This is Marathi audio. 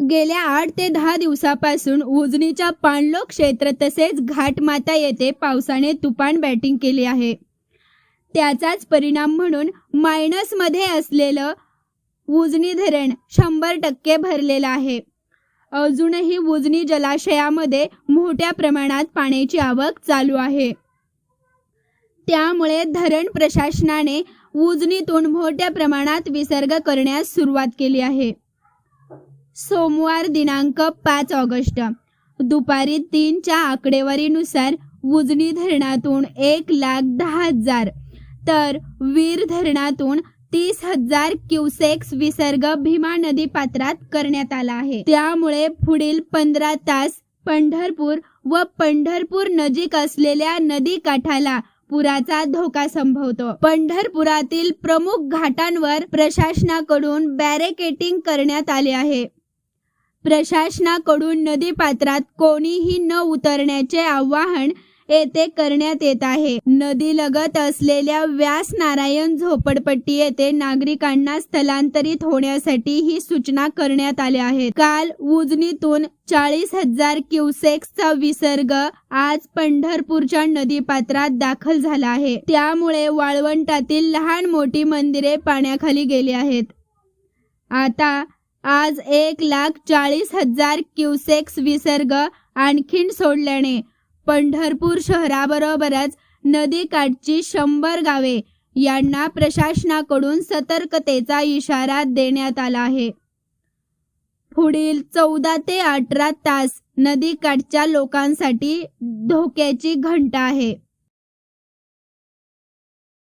गेल्या आठ ते दहा दिवसापासून उजनीच्या पाणलो क्षेत्र तसेच घाटमाता येथे पावसाने तुफान बॅटिंग केली आहे. त्याचाच परिणाम म्हणून मायनसमध्ये असलेलं उजनी धरण शंभर टक्के भरलेलं आहे. अजूनही उजनी जलाशयामध्ये मोठ्या प्रमाणात पाण्याची आवक चालू आहे. त्यामुळे धरण प्रशासनाने उजनीतून मोठ्या प्रमाणात विसर्ग करण्यास सुरुवात केली आहे. सोमवार दिनांक पाच ऑगस्ट. दुपारी तीनच्या आकडेवारीनुसार उजनी धरणातून एक लाख दहा हजार तर वीर धरणातून तीस हजार क्युसेक्स विसर्ग भीमा नदी पात्रात करण्यात आला आहे. त्यामुळे पुढील पंधरा तास पंढरपूर व पंढरपूर नजीक असलेल्या नदी काठाला पुराचा धोका संभवतो. पंढरपुरातील प्रमुख घाटांवर प्रशासनाकडून बॅरिकेटिंग करण्यात आले आहे. प्रशासनाकडून नदी पात्रात कोणीही न उतरण्याचे आवाहन येथे करण्यात येत आहे. नदी लगत असलेल्या व्यास नारायण झोपडपट्टी येथे नागरिकांना स्थलांतरित होण्यासाठी ही सूचना करण्यात आल्या आहेत. काल उजनीतून चाळीस हजार क्युसेक्सचा विसर्ग आज पंढरपूरच्या नदीपात्रात दाखल झाला आहे. त्यामुळे वाळवंटातील लहान मोठी मंदिरे पाण्याखाली गेली आहेत. आता आज एक लाख चाळीस हजार क्युसेक्स विसर्ग आणखीन सोडल्याने पंढरपूर शहराबरोबरच नदीकाठची शंभर गावे यांना प्रशासनाकडून सतर्कतेचा इशारा देण्यात आला आहे. पुढील चौदा ते अठरा तास नदीकाठच्या लोकांसाठी धोक्याची घंटा आहे.